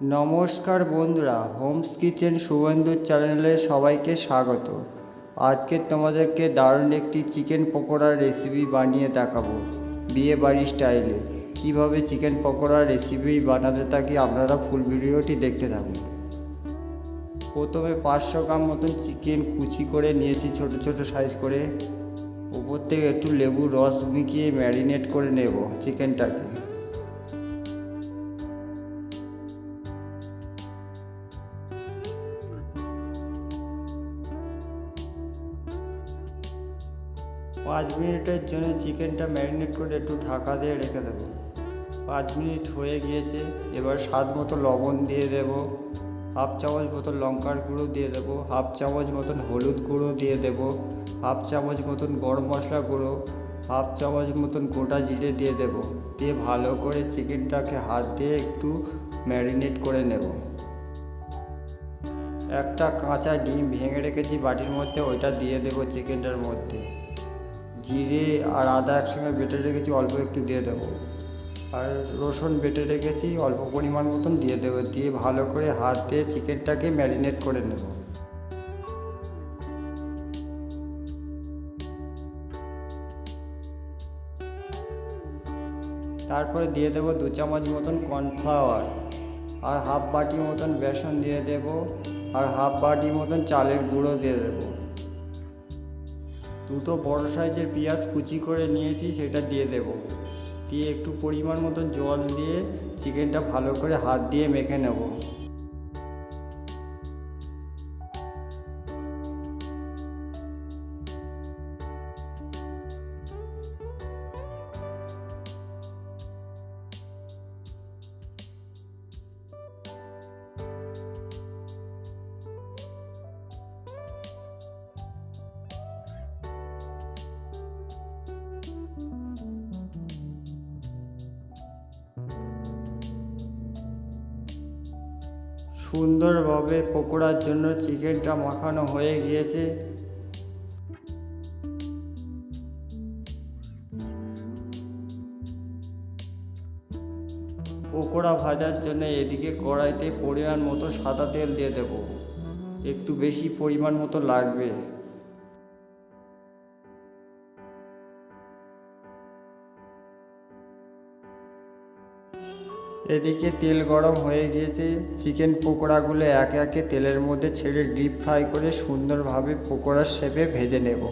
নমস্কার বন্ধুরা, Holmes kitchen শুভেন্দুর চ্যানেলে সবাইকে স্বাগত। আজকে তোমাদেরকে দারুণ একটি চিকেন পকোড়ার রেসিপি বানিয়ে দেখাবো, বিয়ে বাড়ি স্টাইলে কীভাবে চিকেন পকোড়ার রেসিপি বানাতে থাকি আপনারা ফুল ভিডিওটি দেখতে থাকুন। প্রথমে পাঁচশো গ্রাম মতন চিকেন কুচি করে নিয়েছি ছোট ছোট সাইজ করে। উপর থেকে একটু লেবু রস মিশিয়ে ম্যারিনেট করে নেব চিকেনটাকে। পাঁচ মিনিটের জন্য চিকেনটা ম্যারিনেট করে একটু ঢাকা দিয়ে রেখে দেবো। পাঁচ মিনিট হয়ে গিয়েছে, এবার স্বাদ মতো লবণ দিয়ে দেবো, হাফ চামচ মতন লঙ্কার গুঁড়ো দিয়ে দেবো, হাফ চামচ মতন হলুদ গুঁড়ো দিয়ে দেবো, হাফ চামচ মতন গরম মশলা গুঁড়ো, হাফ চামচ মতন গোটা জিরে দিয়ে দেবো, দিয়ে ভালো করে চিকেনটাকে হাত দিয়ে একটু ম্যারিনেট করে নেব। একটা কাঁচা ডিম ভেঙে রেখেছি বাটির মধ্যে, ওইটা দিয়ে দেবো চিকেনটার মধ্যে। জিরে আর আদা একসঙ্গে বেটে রেখেছি, অল্প একটু দিয়ে দেবো। আর রসুন বেটে রেখেছি, অল্প পরিমাণ মতন দিয়ে দেবো। দিয়ে ভালো করে হাত দিয়ে চিকেনটাকে ম্যারিনেট করে নেব। তারপরে দিয়ে দেবো দু চামচ মতন কর্নফ্লাওয়ার। আর হাফ বাটি মতন বেসন দিয়ে দেব। আর হাফ বাটি মতন চালের গুঁড়ো দিয়ে দেবো। দুটো বড় সাইজের পেঁয়াজ কুচি করে নিয়েছি, সেটা দিয়ে দেব। দিয়ে একটু পরিমাণ মতন জল দিয়ে চিকেনটা ভালো করে হাত দিয়ে মেখে নেব। সুন্দরভাবে পকোড়ার জন্য চিকেনটা মাখানো হয়ে গিয়েছে। পকোড়া ভাজার জন্য এদিকে কড়াইতে পরিমাণ মতো সাদা তেল দিয়ে দেব। একটু বেশি পরিমাণ মতো লাগবে। এদিকে তেল গরম হয়ে গিয়েছে। চিকেন পকোড়াগুলো একে একে তেলের মধ্যে ছেড়ে ডিপ ফ্রাই করে সুন্দরভাবে পকোড়ার শেপে ভেজে নেব।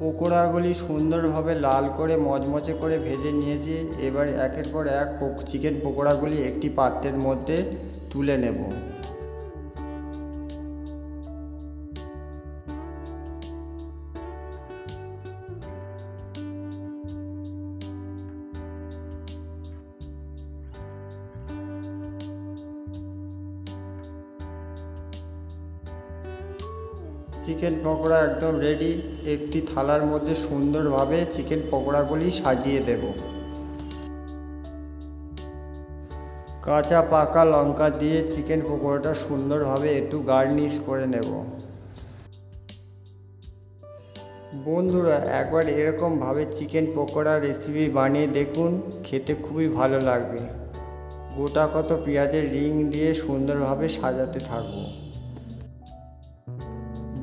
পকোড়াগুলি সুন্দরভাবে লাল করে মচমচে করে ভেজে নিয়েছি। এবার একের পর এক চিকেন পকোড়াগুলি একটি পাত্রের মধ্যে তুলে নেব। চিকেন পকোড়া একদম রেডি একটি থালার মধ্যে সুন্দরভাবে চিকেন পকোড়াগুলি সাজিয়ে দেব। কাঁচা পাকা লঙ্কা দিয়ে চিকেন পকোড়াটা সুন্দরভাবে একটু গার্নিশ করে নেব। বন্ধুরা, একবার এরকমভাবে চিকেন পকোড়া রেসিপি বানিয়ে দেখুন, খেতে খুবই ভালো লাগবে। গোটা কত পেঁয়াজের রিং দিয়ে সুন্দরভাবে সাজাতে থাকব।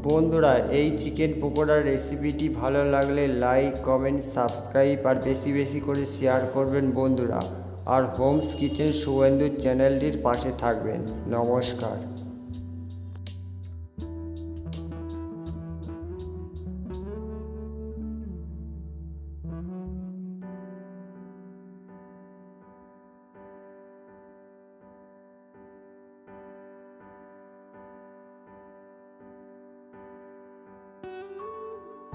বন্ধুরা, এই চিকেন পকোড়ার রেসিপিটি ভালো লাগলে লাইক কমেন্ট সাবস্ক্রাইব আর বেশি বেশি করে শেয়ার করবেন বন্ধুরা। আর হোমস কিচেন শুভেন্দুর চ্যানেলটির পাশে থাকবেন। নমস্কার।